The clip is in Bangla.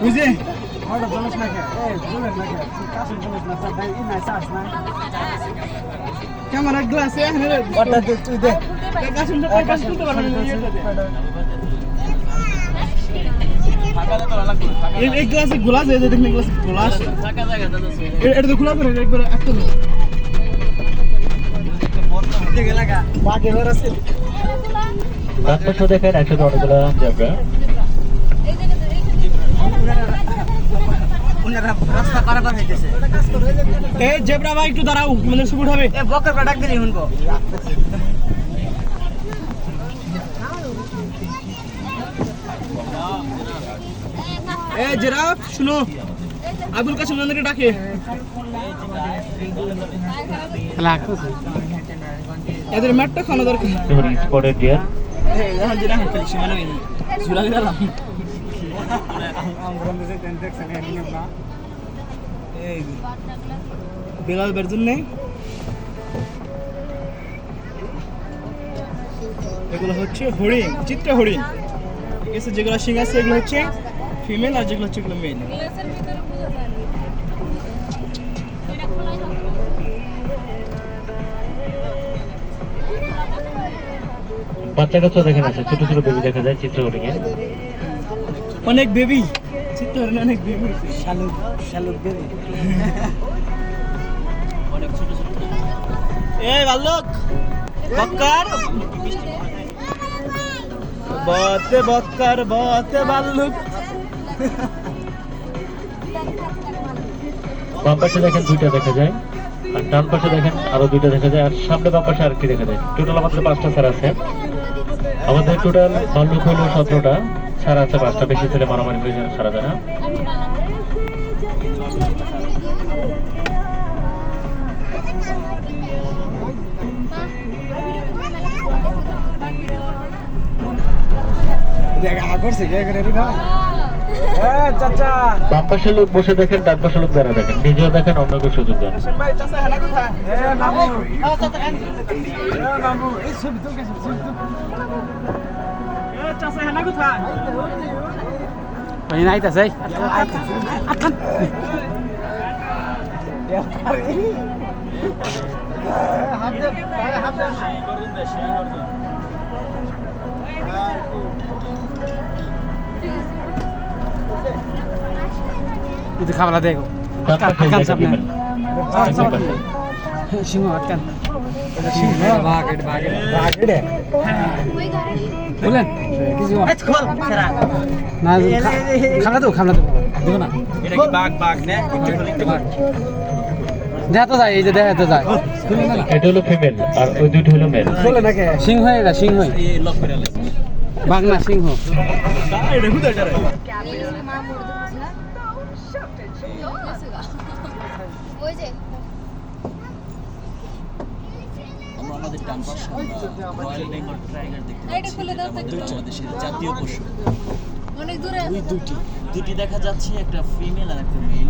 বুঝে ওটা বলিস না কে? এ বলেন না কে? কাছে বলিস না স্যার ভাই ইনা চাস না। ক্যামেরা গ্লাসে দে তুই দে। তো কাশুন তুলতে পারবেন না এই এই গ্লাসে গোলা যায় যে দেখলে গ্লাসে গোলা আসে এটা তো খোলা করে একবার একটা নেই বাকি বের আছে। রাস্তা দেখেন একসাথে অনেকগুলো জেব্রা উনারা রাস্তা পারাপার হইতেছে। এ জেব্রা ভাই একটু দাঁড়াও মানে সুবিধা হবে। এ বকর দিলি হুনকো এ জিরাফ শুনো আবুল কাসিম নন্দীকে ডাকে। এদের ম্যাটটা খাওয়ানো দরকার। বেলাল বেরজুন নেই? এগুলো হচ্ছে হরিণ, চিত্র হরিণ। ঠিক আছে যেগুলো শিং আছে এগুলো হচ্ছে ফিমেল আর যেগুলো হচ্ছে এগুলো মেল ভিতরে বোঝা যায় না। ছোট ছোট বেবি দেখা যায় চিত্র হরিণে অনেক বেবি চিত্র হরিণ অনেক বেবি শালুক শালুক দেবে এই বালক বক্কার বতে বক্কার বতে বাল্লুক বাম পাশে দেখেন দুইটা দেখা যায় আর ডান পাশে দেখেন আরও দুইটা দেখা যায় আর সামনে বাম পাশে আরেকটি দেখা যায়। টোটাল আমাদের পাঁচটা স্যার আছে। আমাদের টোটাল ভাল্লুক হলো সতেরোটা। ছাড়া আছে পাঁচটা বেশি ছেলে মারামারি হয়ে যায়, সারা যায় না বাম পাশে লোক বসে দেখেন ডান পাশে লোক দেখেন, নিজেও দেখেন অন্যকে সুযোগ দেন মানে itu খাবার দেখো দেখেন সামনে। সিংহ আটকান বলেন কিছু না খামলা দেবো খামলা দেবো দেবো না এটা কি বাঘ বাঘ না একটু খোল, একটু খোল। দেখা তো যায় এই যে দেখা তো যায় এটা হলো ফিমেল আর ওই দুইটা হলো মেল সিংহ এটা সিংহ। এই যে গা। ওই যে এটা খুলে দাও জাতীয় পশু। অনেক দূরে দুটি দুটি দেখা যাচ্ছে একটা ফিমেল আর একটা মেল